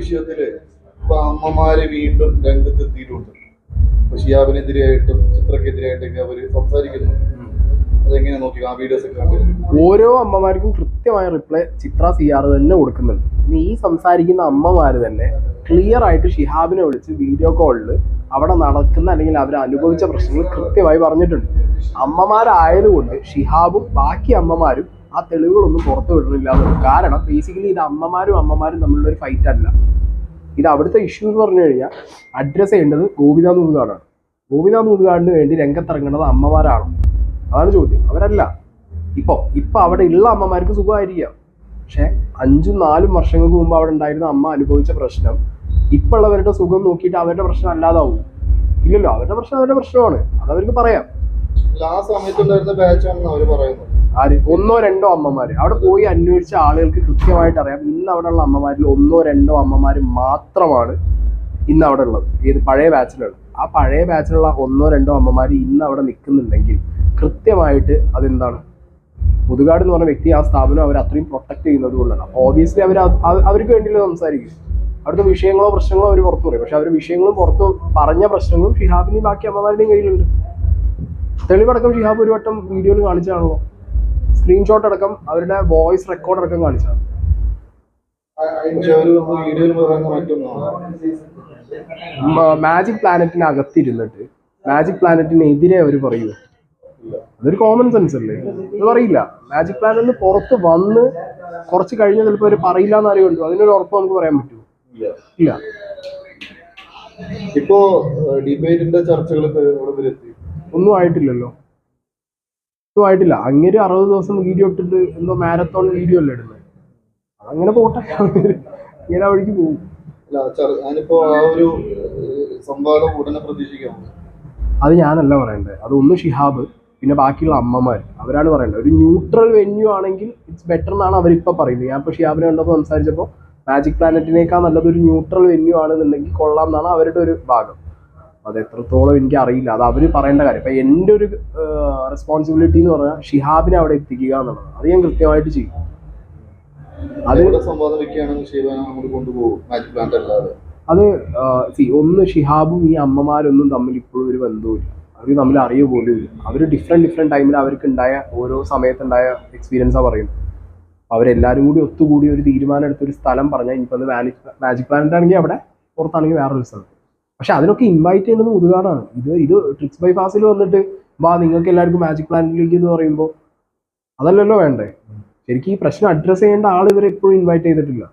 വിഷയത്തിൽ ഇപ്പൊ അമ്മമാര് വീണ്ടും രംഗത്തെത്തിയിട്ടുണ്ട്. ഇപ്പൊ ഷിയാബിനെതിരെയായിട്ടും ചിത്രക്കെതിരെയായിട്ടൊക്കെ അവർ സംസാരിക്കുന്നു. അതെങ്ങനെ നോക്കി? ആ വീഡിയോസ് ഓരോ അമ്മമാർക്കും കൃത്യമായ റിപ്ലൈ ചിത്ര സിയാറ് തന്നെ കൊടുക്കുന്നുണ്ട്. ഈ സംസാരിക്കുന്ന അമ്മമാര് തന്നെ ക്ലിയർ ആയിട്ട് ഷിഹാബിനെ വിളിച്ച് വീഡിയോ കോളിൽ അവിടെ നടക്കുന്ന അല്ലെങ്കിൽ അവർ അനുഭവിച്ച പ്രശ്നങ്ങൾ കൃത്യമായി പറഞ്ഞിട്ടുണ്ട്. അമ്മമാരായതുകൊണ്ട് ഷിഹാബും ബാക്കി അമ്മമാരും ആ തെളിവുകളൊന്നും പുറത്തു വിടുന്നില്ല. കാരണം ബേസിക്കലി ഇത് അമ്മമാരും അമ്മമാരും തമ്മിലുള്ള ഒരു ഫൈറ്റ് അല്ല. ഇത് അവിടുത്തെ ഇഷ്യൂ എന്ന് പറഞ്ഞു കഴിഞ്ഞാൽ അഡ്രസ്സ് ചെയ്യേണ്ടത് ഗോപിത നൂതുകാടാണ് ഗോപിത നൂതുകാടിന് വേണ്ടി രംഗത്തിറങ്ങേണ്ടത് അമ്മമാരാണ്. അതാണ് ചോദ്യം. അവരല്ല. ഇപ്പൊ ഇപ്പൊ അവിടെ ഉള്ള അമ്മമാർക്ക് സുഖമായിരിക്കാം. പക്ഷെ അഞ്ചും നാലും വർഷങ്ങൾക്ക് മുമ്പ് അവിടെ ഉണ്ടായിരുന്ന അമ്മ അനുഭവിച്ച പ്രശ്നം ഇപ്പൊ ഉള്ളവരുടെ സുഖം നോക്കിയിട്ട് അവരുടെ പ്രശ്നം അല്ലാതാവും. ഇല്ലല്ലോ അവരുടെ പ്രശ്നം അവരുടെ പ്രശ്നമാണ്. അതവർക്ക് പറയാം. ആ സമയത്തുണ്ടായിരുന്ന ബാച്ച് ആണെന്ന് അവർ പറയുന്നത് ആര്? ഒന്നോ രണ്ടോ അമ്മമാര്. അവിടെ പോയി അന്വേഷിച്ച ആളുകൾക്ക് കൃത്യമായിട്ട് അറിയാം. ഇന്ന് അവിടെ ഉള്ള അമ്മമാരിൽ ഒന്നോ രണ്ടോ അമ്മമാര് മാത്രമാണ് ഇന്ന് അവിടെ ഉള്ളത്. ഏത് പഴയ ബാച്ചിലുള്ളത് ആ പഴയ ബാച്ചിലുള്ള ഒന്നോ രണ്ടോ അമ്മമാര് ഇന്ന് അവിടെ നിൽക്കുന്നുണ്ടെങ്കിൽ കൃത്യമായിട്ട് അതെന്താണ്? മുതുകാട് എന്ന് പറഞ്ഞ വ്യക്തി ആ സ്ഥാപനം അവർ അത്രയും പ്രൊട്ടക്ട് ചെയ്യുന്നത് കൊണ്ടാണ്. ഓബിയസ്ലി അവർ അവർക്ക് വേണ്ടിയില്ല സംസാരിക്കും അവിടുത്തെ വിഷയങ്ങളോ പ്രശ്നങ്ങളോ അവർ പുറത്തു പറയും. പക്ഷെ അവർ വിഷയങ്ങളും പുറത്ത് പറഞ്ഞ പ്രശ്നങ്ങളും ഷിഹാബിനെയും ബാക്കി അമ്മമാരുടെയും കയ്യിലുണ്ട്. തെളിവടക്കം ഷിഹാബ് ഒരു വട്ടം വീഡിയോയിൽ കാണിച്ചാണല്ലോ സ്ക്രീൻഷോട്ട് അടക്കം അവരുടെ വോയിസ് റെക്കോർഡ് അടക്കം കാണിച്ചതാണ് മാജിക് പ്ലാനറ്റിനകത്തിരുന്നിട്ട് മാജിക് പ്ലാനറ്റിനെതിരെ അവർ പറയൂ അതൊരു കോമൺ സെൻസ് അല്ലേ? അത് പറയില്ല. മാജിക് പ്ലാനറ്റിന് പുറത്ത് വന്ന് കുറച്ച് കഴിഞ്ഞ് ചിലപ്പോൾ അവർ പറയില്ല എന്ന് അറിയുള്ളൂ അതിനൊരു ഉറപ്പ് നമുക്ക് പറയാൻ പറ്റൂ. ഇല്ല. ഇപ്പോ ഡിബേറ്റിന്റെ എത്തി ഒന്നും ആയിട്ടില്ലല്ലോ. ഒന്നും ആയിട്ടില്ല. അങ്ങനെ അറുപത് ദിവസം വീഡിയോ ഇട്ടിട്ട് എന്തോ മാരത്തോൺ വീഡിയോ അല്ലേ ഇടുന്നത് അതങ്ങനെ പോട്ടെ. ഇങ്ങനെ വഴിക്ക് പോകും. അത് ഞാനല്ല പറയണ്ടേ. അത് ഒന്ന് ഷിഹാബ് പിന്നെ ബാക്കിയുള്ള അമ്മമാർ അവരാണ് പറയേണ്ടത് ഒരു ന്യൂട്രൽ വെന്യൂ ആണെങ്കിൽ ഇറ്റ്സ് ബെറ്റർ എന്നാണ് അവരിപ്പോൾ പറയുന്നത്. ഞാൻ ഇപ്പോൾ ഷിഹാബിനെ കണ്ടപ്പോൾ സംസാരിച്ചപ്പോൾ മാജിക് പ്ലാനറ്റിനേക്കാൾ നല്ലത് ഒരു ന്യൂട്രൽ വെന്യൂ ആണെന്നുണ്ടെങ്കിൽ കൊള്ളാം എന്നാണ് അവരുടെ ഒരു ഭാഗം. അത് എത്രത്തോളം എനിക്ക് അറിയില്ല. അത് അവർ പറയേണ്ട കാര്യം. ഇപ്പം എന്റെ ഒരു റെസ്പോൺസിബിലിറ്റി എന്ന് പറഞ്ഞാൽ ഷിഹാബിനെ അവിടെ എത്തിക്കുക എന്നുള്ളതാണ്. അത് ഞാൻ കൃത്യമായിട്ട് ചെയ്യും. അത് അത് സി ഒന്ന് ഷിഹാബും ഈ അമ്മമാരൊന്നും തമ്മിൽ ഇപ്പോഴും ഒരു ബന്ധവുമില്ല. അവർ തമ്മിൽ അറിയ പോലും ഇല്ല അവർ ഡിഫറെന്റ് ഡിഫറെന്റ് ടൈമിൽ അവർക്ക് ഉണ്ടായ ഓരോ സമയത്തുണ്ടായ എക്സ്പീരിയൻസാണ് പറയുന്നത്. അവരെല്ലാവരും കൂടി ഒത്തുകൂടി ഒരു തീരുമാനം എടുത്ത് ഒരു സ്ഥലം പറഞ്ഞാൽ ഇനിയിപ്പോൾ അത് മാജിക് മാജിക് പ്ലാനറ്റ് ആണെങ്കിൽ അവിടെ പുറത്താണെങ്കിൽ വേറൊരു സ്ഥലം പക്ഷെ അതിനൊക്കെ ഇൻവൈറ്റ് ചെയ്യുന്നത് മുതുകാടാണ്. ഇത് ഇത് ട്രിക്സ് ബൈ ഫാസിൽ വന്നിട്ട് വാ നിങ്ങൾക്ക് എല്ലാവർക്കും മാജിക് പ്ലാനിലേക്ക് എന്ന് പറയുമ്പോൾ അതല്ലല്ലോ വേണ്ടേ? ശരിക്കും ഈ പ്രശ്നം അഡ്രസ്സ് ചെയ്യേണ്ട ആൾ ഇവരെ ഇപ്പോഴും ഇൻവൈറ്റ് ചെയ്തിട്ടില്ല.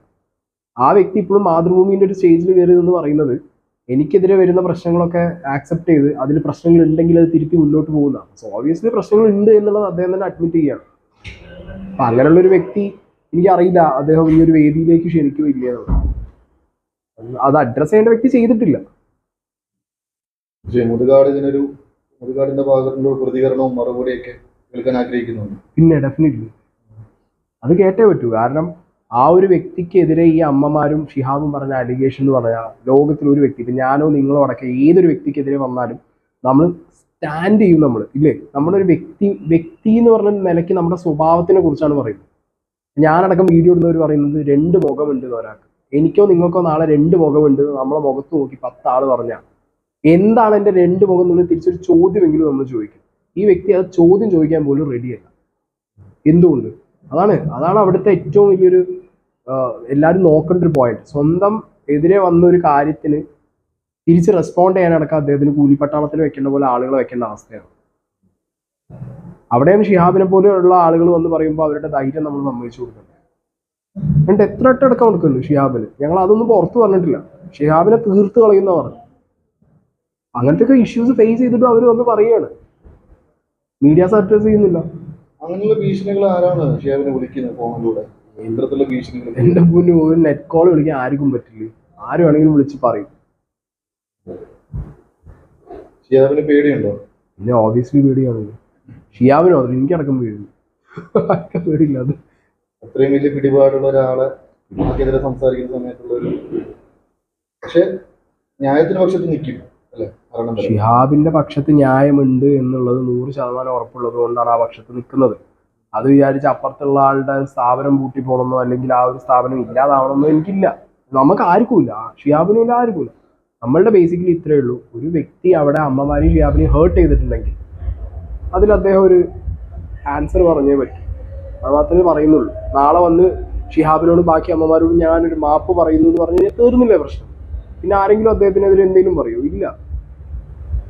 ആ വ്യക്തി ഇപ്പോഴും മാതൃഭൂമിന്റെ ഒരു സ്റ്റേജിൽ എന്ന് പറയുന്നത് എനിക്കെതിരെ വരുന്ന പ്രശ്നങ്ങളൊക്കെ ആക്സെപ്റ്റ് ചെയ്ത് അതിൽ പ്രശ്നങ്ങൾ ഉണ്ടെങ്കിൽ അത് തിരുത്തി മുന്നോട്ട് പോകുന്നതാണ് സോ ഓബിയസ്ലി പ്രശ്നങ്ങൾ ഉണ്ട് എന്നുള്ളത് അദ്ദേഹം തന്നെ അഡ്മിറ്റ് ചെയ്യാണ്. അപ്പം അങ്ങനെയുള്ള ഒരു വ്യക്തി എനിക്കറിയില്ല. അദ്ദേഹം ഈ ഒരു വേദിയിലേക്ക് ശരിക്കും എന്നുള്ളത് അത് അഡ്രസ്സ് ചെയ്യേണ്ട വ്യക്തി ചെയ്തിട്ടില്ല. പക്ഷേ മുതുകാട് ഇതിനൊരു മുതുകാടിന്റെ ഭാഗത്തുള്ള പ്രതികരണവും മറുപടിയൊക്കെ കേൾക്കാൻ ആഗ്രഹിക്കുന്നുണ്ട്. പിന്നെ ഡെഫിനറ്റ്ലി അത് കേട്ടേ പറ്റൂ. കാരണം ആ ഒരു വ്യക്തിക്കെതിരെ ഈ അമ്മമാരും ഷിഹാബും പറഞ്ഞ അലിഗേഷൻ എന്ന് പറഞ്ഞാൽ ലോകത്തിൽ ഒരു വ്യക്തി ഇപ്പം ഞാനോ നിങ്ങളോ അടക്കം ഏതൊരു വ്യക്തിക്കെതിരെ വന്നാലും നമ്മൾ സ്റ്റാൻഡ് ചെയ്യും നമ്മൾ ഇല്ലേ? നമ്മളൊരു വ്യക്തി വ്യക്തി എന്ന് പറഞ്ഞ നിലയ്ക്ക് നമ്മുടെ സ്വഭാവത്തിനെ കുറിച്ചാണ് പറയുന്നത്. ഞാനടക്കം വീഡിയോ ഇടുന്നവർ പറയുന്നത് രണ്ട് മുഖമുണ്ട് ഒരാൾക്ക്. എനിക്കോ നിങ്ങൾക്കോ നാളെ രണ്ട് മുഖമുണ്ട് നമ്മളെ മുഖത്ത് നോക്കി പത്താൾ പറഞ്ഞാൽ എന്താണ് എന്റെ രണ്ട് മുഖം എന്നുള്ളത് തിരിച്ചൊരു ചോദ്യമെങ്കിലും നമ്മൾ ചോദിക്കും. ഈ വ്യക്തി അത് ചോദ്യം ചോദിക്കാൻ പോലും റെഡിയല്ല എന്തുകൊണ്ട്? അതാണ് അതാണ് അവിടുത്തെ ഏറ്റവും വലിയൊരു എല്ലാവരും നോക്കേണ്ട ഒരു പോയിന്റ് സ്വന്തം എതിരെ വന്ന ഒരു കാര്യത്തിന് തിരിച്ച് റെസ്പോണ്ട് ചെയ്യാനടക്കം അദ്ദേഹത്തിന് കൂലിപ്പട്ടാളത്തിൽ വെക്കേണ്ട പോലെ ആളുകളെ വെക്കേണ്ട അവസ്ഥയാണ്. അവിടെയാണ് ഷിഹാബിനെ പോലെയുള്ള ആളുകൾ വന്ന് പറയുമ്പോൾ അവരുടെ ധൈര്യം നമ്മൾ സമ്മതിച്ചു കൊടുക്കുന്നത് എന്നിട്ട് എത്ര ഒട്ടടക്കം കൊടുക്കുന്നു ഷിഹാബിന്? ഞങ്ങൾ അതൊന്നും പുറത്ത് പറഞ്ഞിട്ടില്ല. ഷിഹാബിനെ തീർത്ത് കളയുന്ന പറഞ്ഞു. അങ്ങനത്തെ ഒക്കെ ഇഷ്യൂസ് ഫേസ് ചെയ്തിട്ടും അവർ വന്ന് പറയുകയാണ്. മീഡിയാസ് അഡ്രസ് ചെയ്യുന്നില്ല. അങ്ങനെയുള്ള ഭീഷണികൾ ആരാണ് ഷിയാബിനെ വിളിക്കുന്നത് ഫോണിലൂടെ? ഇത്തരത്തിലുള്ള ഭീഷണികൾ. എന്റെ മുന്നിൽ ഒരു നെറ്റ് കോൾ വിളിക്കാൻ ആർക്കും പറ്റില്ല. ആരുവാണെങ്കിലും വിളിച്ച് പറയും. ഷിയാബിന് പേടിയുണ്ടോ? പിന്നെ ഓബിയസ്ലി പേടിയാണ്. ഷിയാവിനോ അത് എനിക്കടക്കം പേടി. ആർക്കും പേടിയില്ല അത്. അത്രയും വലിയ പിടിപാടുള്ള ഒരാളെ നമുക്കെതിരെ സംസാരിക്കുന്ന സമയത്തുള്ള ഒരു പക്ഷെ ന്യായത്തിന് പക്ഷത്ത് നിൽക്കും. ഷിഹാബിന്റെ പക്ഷത്ത് ന്യായമുണ്ട് എന്നുള്ളത് നൂറ് ശതമാനം ഉറപ്പുള്ളത് കൊണ്ടാണ് ആ പക്ഷത്ത് നിൽക്കുന്നത്. അത് വിചാരിച്ച് അപ്പുറത്തുള്ള ആളുടെ സ്ഥാപനം പൂട്ടി പോകണമെന്നോ അല്ലെങ്കിൽ ആ ഒരു സ്ഥാപനം ഇല്ലാതാവണമെന്നോ എനിക്കില്ല. നമുക്ക് ആർക്കും ഇല്ല. ഷിയാബിനും ഇല്ല ആർക്കും ഇല്ല. നമ്മളുടെ ബേസിക്കലി ഇത്രയേ ഉള്ളൂ. ഒരു വ്യക്തി അവിടെ അമ്മമാരെയും ഷിയാബിനെയും ഹേർട്ട് ചെയ്തിട്ടുണ്ടെങ്കിൽ അതിൽ അദ്ദേഹം ഒരു ആൻസർ പറഞ്ഞേ പറ്റും. അത് മാത്രമേ പറയുന്നുള്ളൂ. നാളെ വന്ന് ഷിഹാബിനോട് ബാക്കി അമ്മമാരോട് ഞാനൊരു മാപ്പ് പറയുന്നു എന്ന് പറഞ്ഞു കഴിഞ്ഞാൽ തീർന്നില്ലേ പ്രശ്നം? പിന്നെ ആരെങ്കിലും അദ്ദേഹത്തിനെതിരെ എന്തെങ്കിലും പറയൂ? ഇല്ല.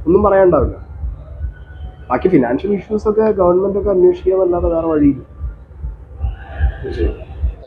ഒന്നും പറയാണ്ടാവില്ല ബാക്കി ഫിനാൻഷ്യൽ ഇഷ്യൂസ് ഒക്കെ ഗവൺമെന്റ് ഒക്കെ അന്വേഷിക്കുക എന്നല്ലാതെ വേറെ വഴിയില്ല.